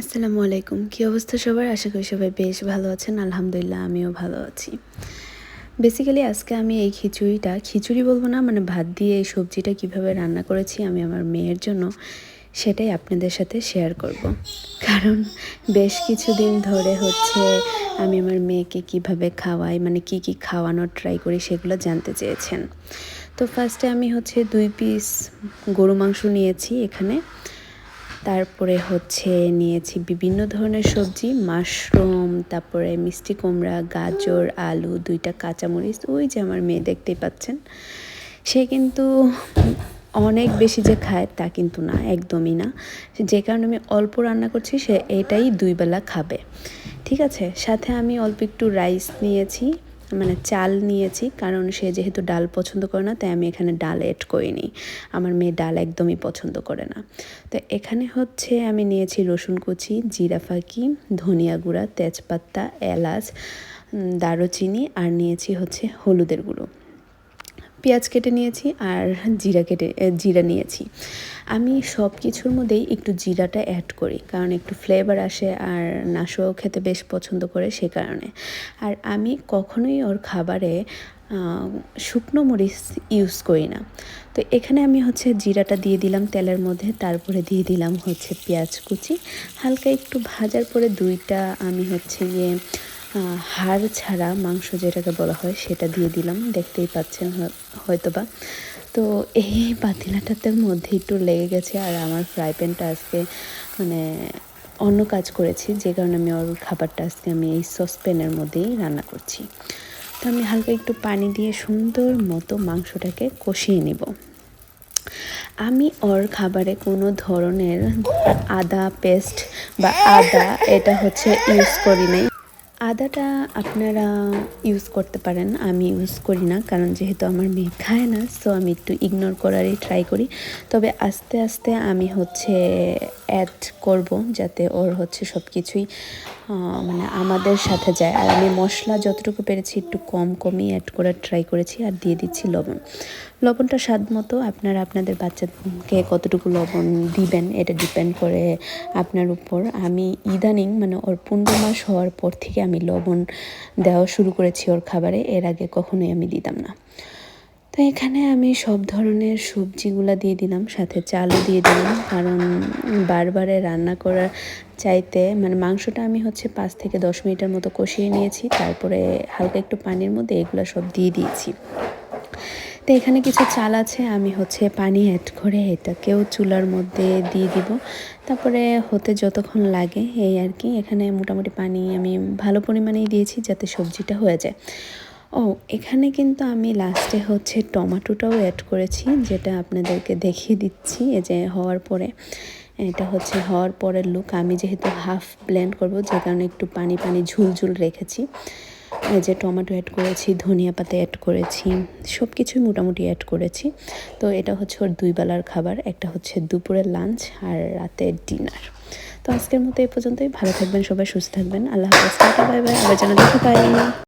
আসসালামু আলাইকুম। কী অবস্থা সবার? আশা করি সবাই বেশ ভালো আছেন। আলহামদুলিল্লাহ, আমিও ভালো আছি। বেসিক্যালি আজকে আমি এই খিচুড়িটা, খিচুড়ি বলব না মানে ভাত দিয়ে এই সবজিটা কীভাবে রান্না করেছি আমি আমার মেয়ের জন্য, সেটাই আপনাদের সাথে শেয়ার করব। কারণ বেশ কিছুদিন ধরে হচ্ছে আমি আমার মেয়েকে কীভাবে খাওয়াই মানে কি কি খাওয়ানোর ট্রাই করি সেগুলো জানতে চেয়েছেন। তো ফার্স্টে আমি হচ্ছে দুই পিস গরু মাংস নিয়েছি এখানে। তারপরে হচ্ছে নিয়েছি বিভিন্ন ধরনের সবজি মাশরুম তারপরে মিষ্টি কুমড়া, গাজর, আলু, দুইটা কাঁচামরিচ, ওই যে আমার মেয়ে দেখতেই পাচ্ছেন। সে কিন্তু অনেক বেশি যে খায় তা কিন্তু না, একদমই না। যে কারণে আমি অল্প রান্না করছি, সে এটাই দুই বেলা খাবে। ঠিক আছে? সাথে আমি অল্প একটু রাইস নিয়েছি। মানে চাল নিয়েছি, কারণ সে যেহেতু ডাল পছন্দ করে না, তাই আমি এখানে ডাল এড করিনি। আমার মেয়ে ডাল একদমই পছন্দ করে না। তো এখানে হচ্ছে আমি নিয়েছি রসুন কুচি, জিরা ফাঁকি, ধনিয়া গুঁড়া, তেজপাতা, এলাচ দারুচিনি, আর নিয়েছি হচ্ছে হলুদের গুঁড়ো। পেঁয়াজ কেটে নিয়েছি আর জিরা কেটে জিরা নিয়েছি। আমি সব কিছুর মধ্যেই একটু জিরাটা অ্যাড করি, কারণ একটু ফ্লেভার আসে আর নাশোও খেতে বেশ পছন্দ করে সে কারণে। আর আমি কখনোই ওর খাবারে শুকনো মরিচ ইউজ করি না। তো এখানে আমি হচ্ছে জিরাটা দিয়ে দিলাম তেলের মধ্যে, তারপরে দিয়ে দিলাম হচ্ছে পেঁয়াজ কুচি। হালকা একটু ভাজার পরে দুইটা আমি হচ্ছে গিয়ে হাড় ছাড়া মাংস যেটাকে বলা হয়, সেটা দিয়ে দিলাম। দেখতেই পাচ্ছেন হয়তো বা তো এই পাতিলাটাতে মধ্যে একটু লেগে গেছে আর আমার ফ্রাই প্যানটা আজকে মানে অন্য কাজ করেছি। যে কারণে আমি ওর খাবারটা আজকে আমি এই সসপ্যানের মধ্যেই রান্না করছি। তো আমি হালকা একটু পানি দিয়ে সুন্দর মতো মাংসটাকে কষিয়ে নিব। আমি ওর খাবারে কোনো ধরনের আদা পেস্ট বা আদা এটা হচ্ছে ইউজ করি নাই। আদাটা আপনারা ইউজ করতে পারেন, আমি ইউজ করি না, কারণ যেহেতু আমার মেয়ে খায় না সো আমি একটু ইগনোর করারই ট্রাই করি। তবে আস্তে আস্তে আমি হচ্ছে অ্যাড করব, যাতে ওর হচ্ছে সব কিছুই মানে আমাদের সাথে যায়। আর আমি মশলা যতটুকু পেরেছি একটু কম কমই অ্যাড করার ট্রাই করেছি আর দিয়ে দিচ্ছি লবণ। লবণটা স্বাদ মতো আপনারা আপনাদের বাচ্চাকে কতটুকু লবণ দিবেন এটা ডিপেন্ড করে আপনার উপর। আমি ইদানিং মানে ওর পনেরো মাস হওয়ার পর থেকে আমি লবণ দেওয়া শুরু করেছি ওর খাবারে, এর আগে কখনোই আমি দিতাম না। তো এখানে আমি সব ধরনের সবজিগুলো দিয়ে দিলাম, সাথে চালও দিয়ে দিলাম। কারণ বারবারে রান্না করার চাইতে মানে মাংসটা আমি হচ্ছে পাঁচ থেকে দশ মিনিটের মতো কষিয়ে নিয়েছি, তারপরে হালকা একটু পানির মধ্যে এগুলো সব দিয়ে দিয়েছি। তো এখানে কিছু চাল আছে, আমি হচ্ছে পানি অ্যাড করে এটাকেও চুলার মধ্যে দিয়ে দিব। তারপরে হতে যতক্ষণ লাগে, এই আর কি। এখানে মোটামুটি পানি আমি ভালো পরিমাণেই দিয়েছি যাতে সবজিটা হয়ে যায়। ও, এখানে কিন্তু আমি লাস্টে হচ্ছে টমাটোটাও অ্যাড করেছি, যেটা আপনাদেরকে দেখিয়ে দিচ্ছি, এই যে হওয়ার পরে। এটা হচ্ছে হওয়ার পরের লুক আমি যেহেতু হাফ ব্লেন্ড করব, যে কারণে একটু পানি পানি ঝুলঝুল রেখেছি। এই যে টমেটো অ্যাড করেছি, ধনিয়া পাতা অ্যাড করেছি সব কিছুই মোটামুটি অ্যাড করেছি। তো এটা হচ্ছে ওর দুই বেলার খাবার, একটা হচ্ছে দুপুরের লাঞ্চ আর রাতের ডিনার তো আজকের মতো এই পর্যন্তই। ভালো থাকবেন সবাই, সুস্থ থাকবেন। আল্লাহ হাফেজ। Bye bye. আবার যেন দেখতে পাই